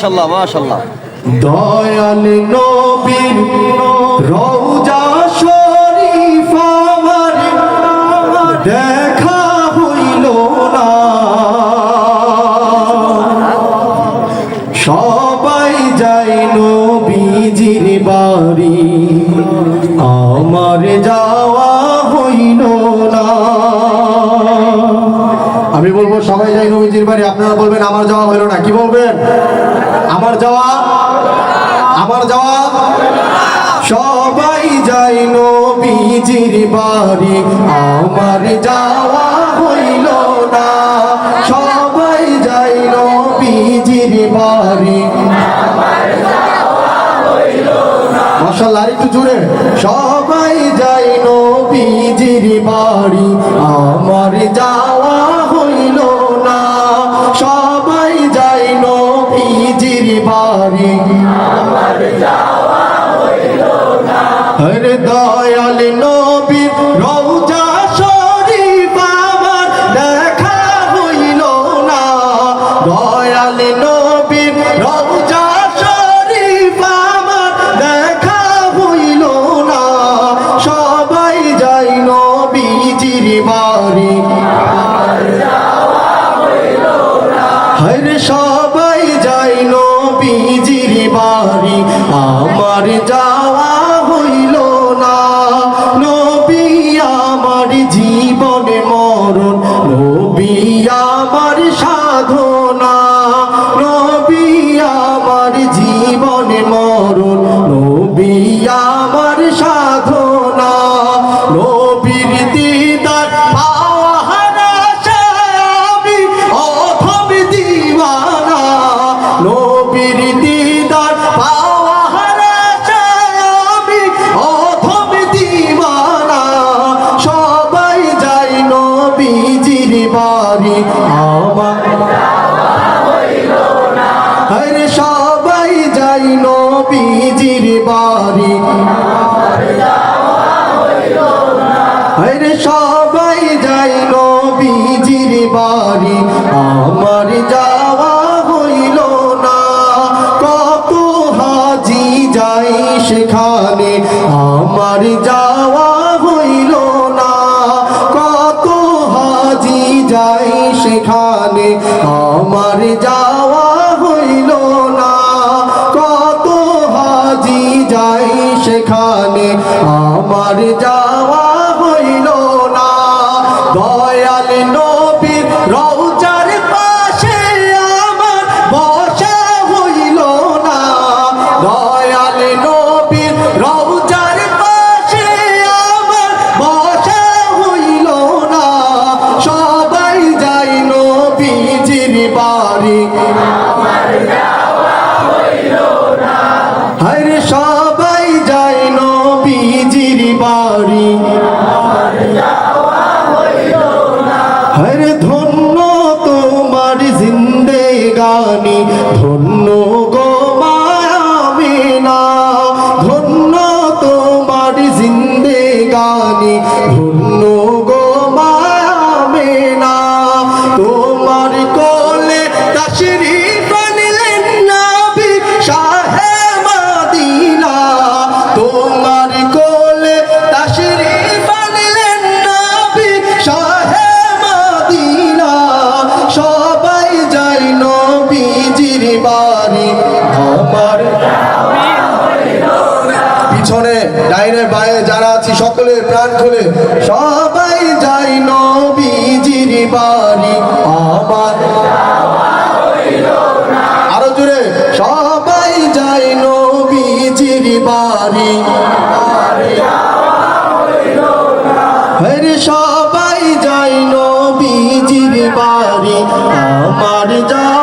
মাশাল্লাহ মাশাল্লাহ দয়াল নবীর রওজা শরীফ আমার দেখা হইল না। সবাই যায় নবীজির বাড়ি, আমার যাওয়া হইল না। আমি বলব, সবাই যাই নবীজির বাড়ি, আপনারা বলবেন, আমার যাওয়া হইল না, কি বলবেন? আমার যাওয়া আমার যাওয়া। সবাই যাই নবীজির বাড়ি, আমার যাওয়া হইল না। সবাই যাই নবীজির বাড়ি। একটু জুড়ে সবাই যাই নবীজির বাড়ি, আমার যাওয়া বাড়ি হরে দয়াল নবী, রওজা শরীফ আমার দেখা হইল না। দয়াল নবী, রওজা শরীফ দেখা হইল না। সবাই যাই নবীজির বাড়ি। হরে সবাই বাড়ি আমার সবাই যাই নবীজির বাড়ি। সবাই যাই নবীজির বাড়ি। আমার যাওয়া হইল না। কত হাজি যাই সেখানে। আমার যাওয়া সেখানে আমার যাওয়া হইল না। কত হাজি যাই সেখানে, আমার যাওয়া হইল না। দয়াল নবীর রওজার বাড়ি হরে সবাই যায় নবীজির বাড়ি। হরে ধন্য ডাইনে বায়ে যারা আছি সকলে প্রাণ খুলে। সবাই যাই নবীজির বাড়ি। আমার আরও জুড়ে সবাই যাই নবীজির বাড়ি। সবাই যাই নবীজির বাড়ি। আমার যা